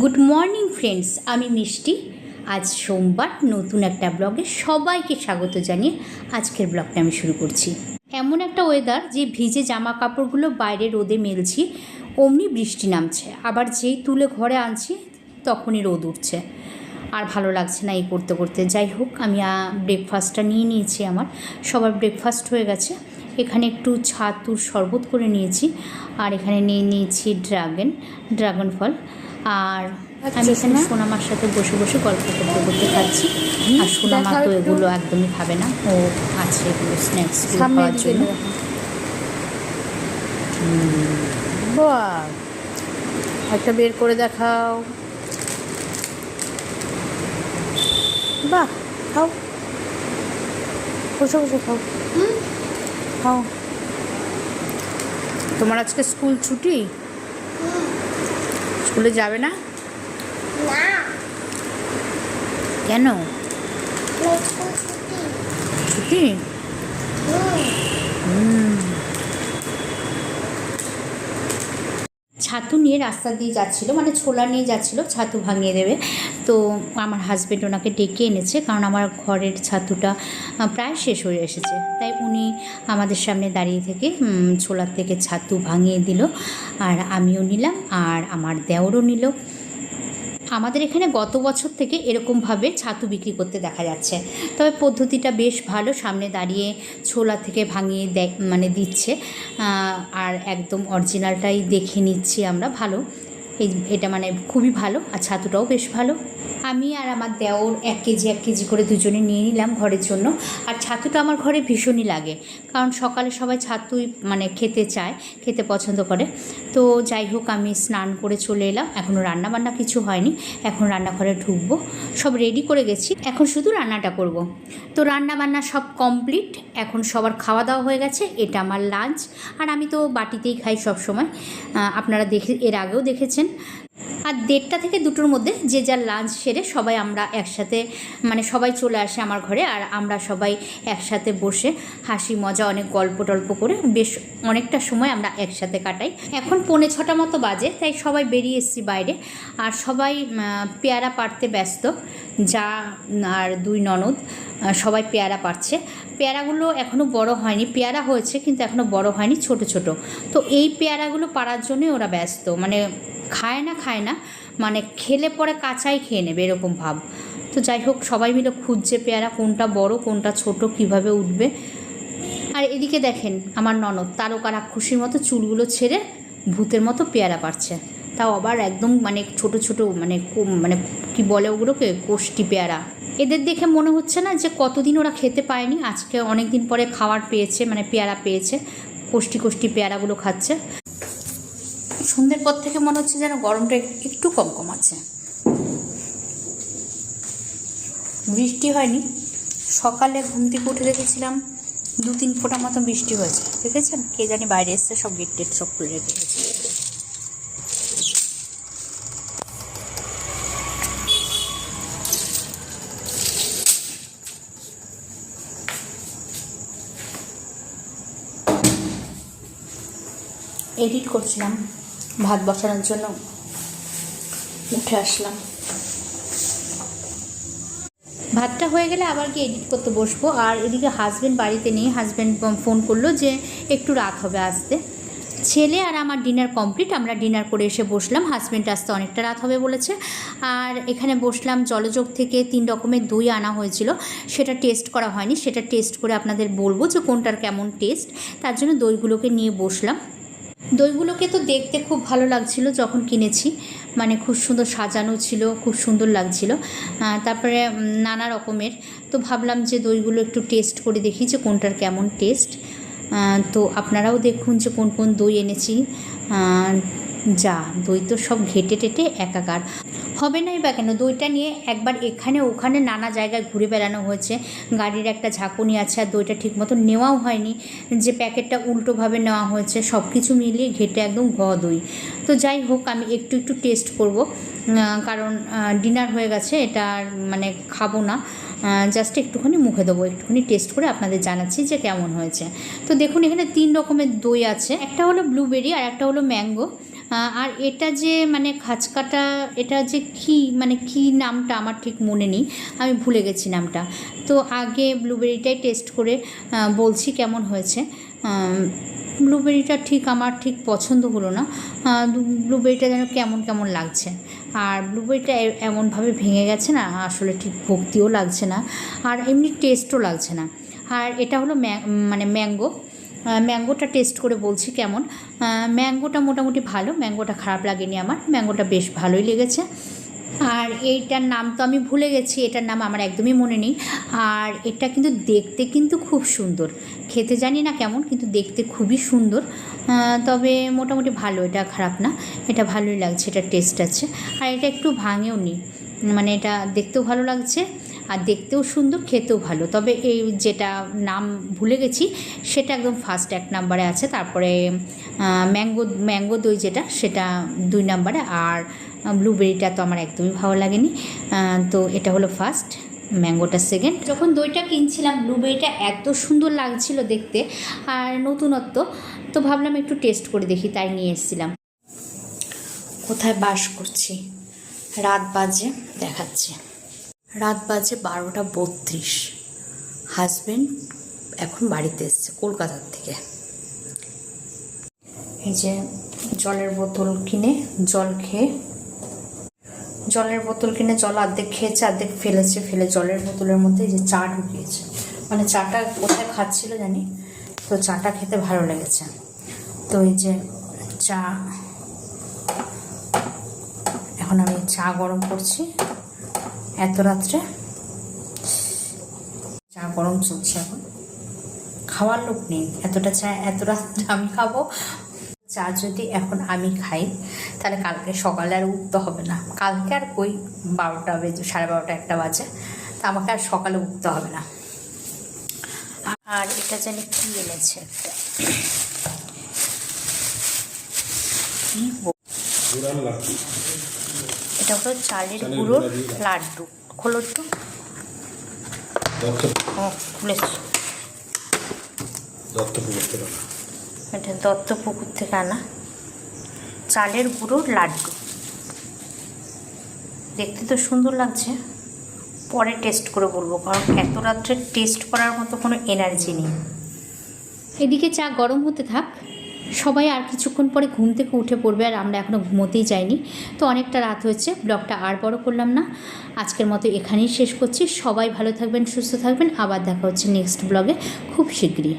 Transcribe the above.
Good morning friends আমি মিষ্টি। আজ সোমবার নতুন একটা ব্লগে সবাইকে স্বাগত জানিয়ে আজকের ব্লগটা আমি শুরু করছি। এমন একটা ওয়েদার যে ভিজে জামা কাপড়গুলো বাইরে রোদে মেলছি, অমনি বৃষ্টি নামছে। আবার যেই তুলে ঘরে আনছি, তখনই রোদ উঠছে। আর ভালো লাগছে না এই করতে করতে। যাই হোক, আমি ব্রেকফাস্টটা নিয়ে নিয়েছি আমার। সবার ব্রেকফাস্ট হয়ে গেছে। এখানে একটু ছাতুর শরবত করে নিয়েছি। আর এখানে নিয়ে নিয়েছি ড্রাগন ড্রাগন ফল। আর আমি এখানে সোনামার সাথে বসে বসে গল্প করতে করতে খাচ্ছি। আর সোনামা তো এগুলো একদমই খাবে না। ও আছে এগুলো স্ন্যাক্স খাওয়ার জন্য। বাহ। একটা বের করে দেখাও। বাহ খাও। বসে বসে খাও। খাও। তোমার আজকে স্কুল ছুটি? স্কুলে যাবে না? কেন? ছুটি। ছাতু নিয়ে রাস্তা দিয়ে যাচ্ছিল মানে ছোলা নিয়ে যাচ্ছিল, ছাতু ভাঙিয়ে দেবে। তো আমার হাজব্যান্ড ওনাকে ডেকে এনেছে, কারণ আমার ঘরের ছাতুটা প্রায় শেষ হয়ে এসেছে। তাই উনি আমাদের সামনে দাঁড়িয়ে থেকে ছোলার থেকে ছাতু ভাঙিয়ে দিল, আর আমিও নিলাম, আর আমার দেওরও নিল। আমাদের এখানে গত বছর থেকে এরকমভাবে ছাতু বিক্রি করতে দেখা যাচ্ছে। তবে পদ্ধতিটা বেশ ভালো, সামনে দাঁড়িয়ে ছোলা থেকে ভাঙিয়ে দেখ মানে দিচ্ছে। আর একদম অরিজিনালটাই দেখে নিচ্ছি আমরা, ভালো। এই, এটা মানে খুবই ভালো, আর ছাতুটাও বেশ ভালো। আমি আর আমার দেওর এক কেজি এক কেজি করে দুজনে নিয়ে নিলাম ঘরের জন্য। আর ছাতুটা আমার ঘরে ভীষণই লাগে, কারণ সকালে সবাই ছাতুই মানে খেতে চায়, খেতে পছন্দ করে। তো যাই হোক, আমি স্নান করে চলে এলাম। এখনও রান্না বান্না কিছু হয়নি, এখন রান্নাঘরে ঢুকবো। সব রেডি করে গেছি, এখন শুধু রান্নাটা করব। তো রান্নাবান্না সব কমপ্লিট এখন সবার খাওয়া দাওয়া হয়ে গেছে, এটা আমার লাঞ্চ আর আমি তো বাটিতেই খাই সব সময় আপনারা দেখে, এর আগেও দেখেছেন। আর দেড়টা থেকে দুটোর মধ্যে যে যার লাঞ্চ সেরে সবাই আমরা একসাথে মানে সবাই চলে আসে আমার ঘরে আর আমরা সবাই একসাথে বসে হাসি, মজা, অনেক গল্প টল্প করে বেশ অনেকটা সময় আমরা একসাথে কাটাই। এখন পৌনে ছটা মতো বাজে, তাই সবাই বেরিয়ে এসেছি বাইরে আর সবাই পেয়ারা পাড়তে ব্যস্ত, যা আর দুই ননদ সবাই পেয়ারা পাড়ছে। পেয়ারাগুলো এখনও বড় হয়নি, পেয়ারা হয়েছে কিন্তু এখনও বড় হয়নি, ছোট ছোট। তো এই পেয়ারাগুলো পাড়ার জন্যই ওরা ব্যস্ত মানে খায় না খায় না মানে খেলে পরে কাঁচাই খেয়ে নেবে এরকম ভাব। তো যাই হোক, সবাই মিলে খুঁজছে পেয়ারা, কোনটা বড়, কোনটা ছোট, কীভাবে উঠবে। আর এদিকে দেখেন, আমার ননদ, তারকা রাক্ষসীর মতো চুলগুলো ছেড়ে ভূতের মতো পেয়ারা পারছে তাও আবার একদম মানে ছোট ছোট মানে মানে কি বলে ওগুলোকে কোষ্টি পেয়ারা। এদের দেখে মনে হচ্ছে না যে কতদিন ওরা খেতে পায়নি, আজকে অনেক দিন পরে খাবার পেয়েছে মানে পেয়ারা পেয়েছে কোষ্টি কোষ্টি পেয়ারাগুলো খাচ্ছে। সন্ধ্যের পর থেকে মনে হচ্ছে যেন গরমটা একটু কম কম আছে বৃষ্টি হয়নি। সকালে ঘুম থেকে উঠে দেখেছিলাম দু তিন ফোঁটা মতো বৃষ্টি হয়েছে। দেখেছেন? কে জানি বাইরে এসছে, সব গেট টেট সব খুলে রেখে গেছে। এডিট করছিলাম। ভাত বসানোর জন্য উঠে আসলাম। ভাতটা হয়ে গেলে আবার গিয়ে এডিট করতে বসবো। আর এদিকে হাজব্যান্ড বাড়িতে নেই হাজব্যান্ড ফোন করল যে একটু রাত হবে আসতে। ছেলে আর আমার ডিনার কমপ্লিট আমরা ডিনার করে এসে বসলাম। হাজব্যান্ড আসতে অনেকটা রাত হবে বলেছে। আর এখানে বসলাম, জলযোগ থেকে তিন রকমের দই আনা হয়েছিল। সেটা টেস্ট করা হয়নি। সেটা টেস্ট করে আপনাদের বলব যে কোনটার কেমন টেস্ট তার জন্য দইগুলোকে নিয়ে বসলাম। দইগুলোকে তো দেখতে খুব ভালো লাগছিল যখন কিনেছি। মানে খুব সুন্দর সাজানো ছিল, খুব সুন্দর লাগছিল। তারপরে নানা রকমের। তো ভাবলাম যে দইগুলো একটু টেস্ট করে দেখি যে কোনটার কেমন টেস্ট তো আপনারাও দেখুন যে কোন কোন দই এনেছি। যা, দই তো সব ঘেটে টেটে একাকার। হবে নাই বা কেন? দইটা নিয়ে একবার এখানে ওখানে নানা জায়গায় ঘুরে বেড়ানো হয়েছে। গাড়ির একটা ঝাঁকুনি আছে আর দইটা ঠিক মতো নেওয়াও হয়নি। যে প্যাকেটটা উল্টোভাবে নেওয়া হয়েছে সব কিছু মিলিয়ে ঘেটে একদম ঘ দই। তো যাই হোক, আমি একটু একটু টেস্ট করব। কারণ ডিনার হয়ে গেছে, এটা মানে খাব না। জাস্ট একটুখানি মুখে দেবো, একটুখানি টেস্ট করে আপনাদের জানাচ্ছি যে কেমন হয়েছে। তো দেখুন, এখানে তিন রকমের দই আছে। একটা হলো ব্লুবেরি আর একটা হলো ম্যাঙ্গো। আর এটা যে মানে খাঁচকাটা, এটা যে কি মানে কি নামটা আমার ঠিক মনে নেই, আমি ভুলে গেছি নামটা। তো আগে ব্লুবেরিটাই টেস্ট করে বলছি কেমন হয়েছে। ব্লুবেরিটা ঠিক আমার ঠিক পছন্দ হলো না। ব্লুবেরিটা যেন কেমন কেমন লাগছে। আর ব্লুবেরিটা এমনভাবে ভেঙে গেছে না, আসলে ঠিক ভক্তিও লাগছে না। আর এমনি টেস্টও লাগছে না। আর এটা হলো মানে ম্যাঙ্গো ম্যাঙ্গোটা টেস্ট করে বলছি কেমন। ম্যাঙ্গোটা মোটামুটি ভালো, ম্যাঙ্গোটা খারাপ লাগেনি আমার, ম্যাঙ্গোটা বেশ ভালোই লেগেছে। আর এইটার নাম তো আমি ভুলে গেছি, এটার নাম আমার একদমই মনে নেই। আর এটা কিন্তু দেখতে কিন্তু খুব সুন্দর। খেতে জানি না কেমন, কিন্তু দেখতে খুবই সুন্দর। তবে মোটামুটি ভালো, এটা খারাপ না, এটা ভালোই লাগছে, এটা টেস্ট আছে। আর এটা একটু ভাঙেও নি মানে এটা দেখতেও ভালো লাগছে। আর দেখতেও সুন্দর, খেতেও ভালো। তবে এই যেটা নাম ভুলে গেছি, সেটা একদম ফার্স্ট এক নাম্বারে আছে। তারপরে ম্যাঙ্গো ম্যাঙ্গো দই যেটা, সেটা দুই নাম্বারে আর ব্লুবেরিটা তো আমার একদমই ভালো লাগেনি। তো এটা হলো ফার্স্ট ম্যাঙ্গোটা সেকেন্ড যখন দইটা কিনছিলাম ব্লুবেরিটা এত সুন্দর লাগছিল দেখতে। আর নতুনত্ব, তো ভাবলাম একটু টেস্ট করে দেখি, তাই নিয়ে এসেছিলাম। কোথায় বাস করছি? রাত বাজে, দেখাচ্ছে। রাত বাজে বারোটা বত্রিশ। হাজব্যান্ড এখন বাড়িতে এসছে কলকাতার থেকে এই যে জলের বোতল কিনে জল খেয়ে, জলের বোতল কিনে জল অর্ধেক খেয়েছে অর্ধেক ফেলেছে, ফেলে জলের বোতলের মধ্যে যে চা ঢুকিয়েছে। মানে চাটা কোথায় খাচ্ছিল জানি? তো চাটা খেতে ভালো লেগেছে। তো এই যে চা, এখন আমি চা গরম করছি। এত রাত্রে? চা গরম চলছে এখন। খাওয়ার লোক নেই। এতটা চা, এত রাত্রে আমি খাব? চা যদি এখন আমি খাই, তাহলে কালকে সকালে আর উঠতে হবে না। কালকে আর কই? বারোটা বেজে, সাড়ে বারোটা একটা বাজে। তা আমাকে আর সকালে উঠতে হবে না। আর এটা জানি কি এনেছে? একটা কি এটা হলো চালের গুঁড়োর। লাড্ডু। খোলো একটু। দত্ত ও খুলেছি এটা দত্ত পুকুর থেকে আনা চালের গুঁড়োর লাড্ডু। দেখতে তো সুন্দর লাগছে। পরে টেস্ট করে বলব কারণ এত রাত্রে টেস্ট করার মতো কোনো এনার্জি নেই। এদিকে চা গরম হতে থাক। সবাই আর কিছুক্ষণ পরে ঘুম থেকে উঠে পড়বে আর আমরা এখনও ঘুমোতেই যাইনি। তো অনেকটা রাত হয়েছে, ব্লগটা আর বড় করলাম না। আজকের মতো এখানেই শেষ করছি। সবাই ভালো থাকবেন, সুস্থ থাকবেন। আবার দেখা হচ্ছে নেক্সট ব্লগে খুব শীঘ্রই।